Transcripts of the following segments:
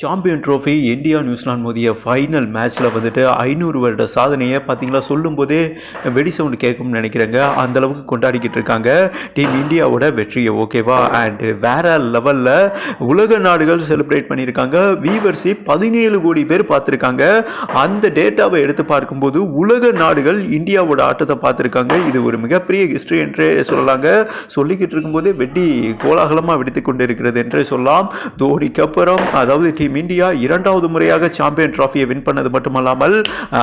Champion trophy India New Zealand மோதிய final மேட்ச்சில் வந்துட்டு ஐநூறு வருட சாதனையை பார்த்தீங்களா? சொல்லும்போதே வெடி சவுண்டு கேட்கும்னு நினைக்கிறேங்க. அந்தளவுக்கு கொண்டாடிக்கிட்டு இருக்காங்க. டீம் இந்தியாவோட வெற்றியை ஓகேவா அண்டு வேற லெவலில் உலக நாடுகள் செலிப்ரேட் பண்ணியிருக்காங்க. வீவர்ஸி பதினேழு கோடி பேர் பார்த்துருக்காங்க. அந்த டேட்டாவை எடுத்து பார்க்கும்போது உலக நாடுகள் இந்தியாவோட ஆட்டத்தை பார்த்துருக்காங்க. இது ஒரு மிகப்பெரிய ஹிஸ்ட்ரி என்றே சொல்லலாங்க. சொல்லிக்கிட்டு இருக்கும்போதே வெட்டி கோலாகலமாக வெடித்து கொண்டு இருக்கிறது என்றே சொல்லலாம். தோனிக்கு அப்புறம் அதாவது டீம் இந்தியா இரண்டாவது முறையாக சாம்பியன் ட்ராஃபியை வின் பண்ணது மட்டுமல்லாமல்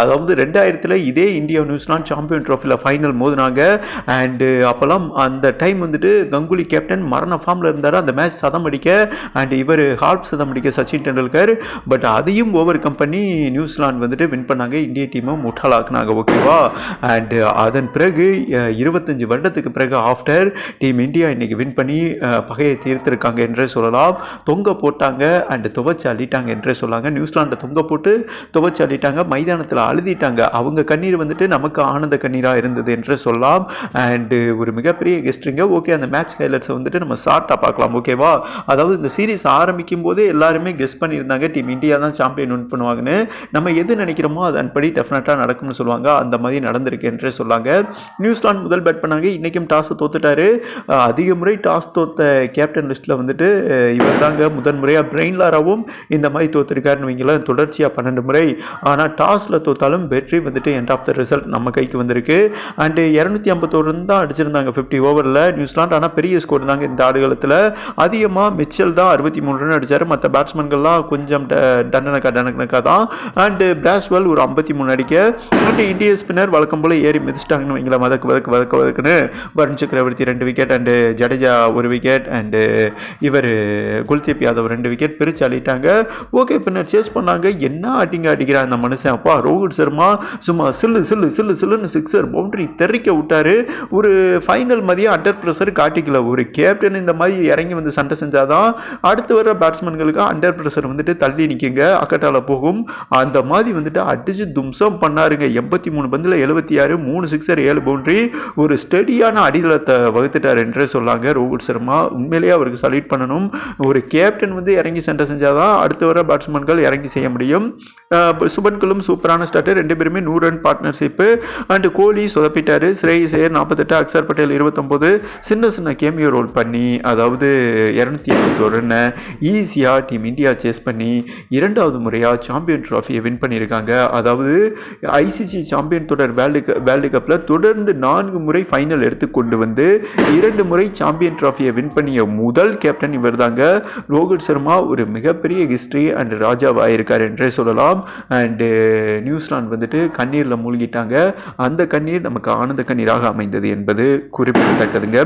அதாவது ரெண்டாயிரத்தில் இதே இந்தியா நியூசிலாந்து சாம்பியன் ட்ராஃபியில் ஃபைனல் மோதினாங்க. அண்டு அப்போல்லாம் அந்த டைம் வந்துட்டு கங்குலி கேப்டன் மரண ஃபார்மில் இருந்தார். அந்த மேட்ச் சதம் அடிக்க அண்ட் இவர் ஹார்ப் சதம் அடிக்க சச்சின் டெண்டுல்கர். பட் அதையும் ஓவர் கம் பண்ணி நியூசிலாந்து வந்துட்டு வின் பண்ணாங்க. இந்திய டீமை முட்டாளாக்குனாங்க. ஓகேவா அண்டு அதன் பிறகு இருபத்தஞ்சி இருபத்தஞ்சு வருடத்துக்கு பிறகு ஆஃப்டர் டீம் இந்தியா இன்னைக்கு வின் பண்ணி பகையை தீர்த்திருக்காங்க என்றே சொல்லலாம். தொங்க போட்டாங்க. அண்ட் துவைச்சு அள்ளிட்டாங்க என்றே சொல்லாங்க. நியூசிலாண்டை தொங்க போட்டு துவைச்சு அள்ளிட்டாங்க. மைதானத்தில் அழுதிட்டாங்க. அவங்க கண்ணீர் வந்துட்டு நமக்கு ஆனந்த கண்ணீராக இருந்தது என்றே சொல்லலாம். அண்டு ஒரு மிகப்பெரிய கெஸ்ட்ரிங்க ஓகே அந்த மேட்ச் ஹைலைட்ஸை வந்துட்டு நம்ம ஷார்ட்டாக பார்க்கலாம். ஓகேவா அதாவது இந்த சீரீஸ் ஆரம்பிக்கும் போதே எல்லாருமே கெஸ் பண்ணியிருந்தாங்க. டீம் இந்தியா தான் சாம்பியன் வின் பண்ணுவாங்கன்னு. நம்ம எது நினைக்கிறோமோ அதன்படி டெஃபினட்டாக நடக்கும்னு சொல்லுவாங்க. அந்த மாதிரி நடந்திருக்கு என்றே சொல்லாங்க. நியூசிலாந்து முதல் பேட் பண்ணாங்க. இன்றைக்கும் டாஸ் தோத்துட்டாரு. அதிக முறை டாஸ் தோத்த கேப்டன் லிஸ்ட்டில் வந்துட்டு இவர் தாங்க முதன் முறையாக லாராவும் இந்த மாதிரி தோற்றுருக்காருன்னு வைங்களேன் தொடர்ச்சியாக பன்னெண்டு முறை. ஆனால் டாஸில் தோத்தாலும் வெற்றி வந்துட்டு எண்ட் ஆஃப் த ரிசல்ட் நம்ம கைக்கு வந்திருக்கு. அண்டு இரநூத்தி ஐம்பத்தோரு தான் அடிச்சிருந்தாங்க ஃபிஃப்டி ஓவரில் நியூசிலாண்டு ஆனால் பெரிய ஸ்கோர் தாங்க இந்த ஆடுகளத்தில். அதிகமாக மிச்சல் தான் அறுபத்தி மூணு ரன் அடிச்சார். மற்ற பேட்ஸ்மேன்கள்லாம் கொஞ்சம் ட- டன்னனக்கா டன்னனக்கா தான். அண்டு பிராஸ்வெல் ஒரு ஐம்பத்தி மூணு அடிக்க. அண்டு இந்திய ஸ்பின்னர் வழக்கம் போல் ஏறி மிதிச்சிட்டாங்கன்னு வைங்களேன் வதக்கு வதக்கு வதக்கு வதக்குன்னு. வருண் சக்கரவர்த்தி ரெண்டு விக்கெட் அண்டு ஜடேஜா ஒரு விக்கெட் அண்டு இவர் குல்தீப் யாதவ் ரெண்டு விக்கெட் பிரித்து அள்ளிட்டாங்க. ஓகே பின்னர் சேஸ் பண்ணாங்க. என்ன அடிங்க அடிக்கிறான் அந்த மனுஷன்? அப்பா ரோஹித் சர்மா சும்மா சில்லு சில்லு சில்லு சில்லுன்னு சிக்ஸர் பவுண்டரி தெறிக்க விட்டாரு. ஒரு ஃபைனல் மதியம் அண்டர் ப்ரெஷர் காட்டிக்கல. ஒரு கேப்டன் இந்த மாதிரி இறங்கி வந்து சண்டை செஞ்சாதான் அடுத்து வர பேட்ஸ்மேன்களுக்கு அண்டர் ப்ரெஷர் வந்துட்டு தள்ளி நிற்குங்க அக்கட்டால போகும். அந்த மாதிரி வந்துட்டு அடிச்சு தும்சம் பண்ணாருங்க. எண்பத்தி மூணு பந்தில் எழுபத்தி ஆறு மூணு சிக்ஸர் ஏழு பவுண்டரி ஒரு ஸ்டெடியான அடித்தளத்தை வகுத்துட்டார் என்றே சொல்லாங்க ரோஹித் சர்மா. உண்மையிலேயே அவருக்கு சல்யூட் பண்ணணும். ஒரு கேப்டன் வந்து இறங்கி சண்டை தான் அடுத்து வர பேட்ஸ்மேன்கள் இறங்கி செய்ய முடியும். சுபன் சுபன்களும் சூப்பரான ஸ்டார்ட்டு ரெண்டு பேருமே நூறு ரன் பார்ட்னர்ஷிப்பு அண்டு கோலி சொதப்பிட்டார். ஸ்ரேயிஸ் ஏர் நாற்பத்தெட்டு அக்சர் பட்டேல் இருபத்தொம்போது. சின்ன சின்ன கேமியோ ரோல் பண்ணி அதாவது இரநூத்தி எண்பத்தோரு ரன்னை ஈஸியாக டீம் இந்தியா சேஸ் பண்ணி இரண்டாவது முறையாக சாம்பியன் ட்ராஃபியை வின் பண்ணியிருக்காங்க. அதாவது ஐசிசி சாம்பியன் தொடர் வேர்ல்டு கப் வேர்ல்டு கப்பில் தொடர்ந்து நான்கு முறை ஃபைனல் எடுத்து கொண்டு வந்து இரண்டு முறை சாம்பியன் ட்ராஃபியை வின் பண்ணிய முதல் கேப்டன் இவர் தாங்க ரோஹித் சர்மா. ஒரு மிகப்பெரிய ஹிஸ்ட்ரி அண்ட் ராஜாவாக இருக்கார் என்றே சொல்லலாம். அண்டு uh, நியூசிலாந்து வந்துட்டு கண்ணீரில் மூழ்கிட்டாங்க. அந்த கண்ணீர் நமக்கு ஆனந்த கண்ணீராக அமைந்தது என்பது குறிப்பிடத்தக்கதுங்க.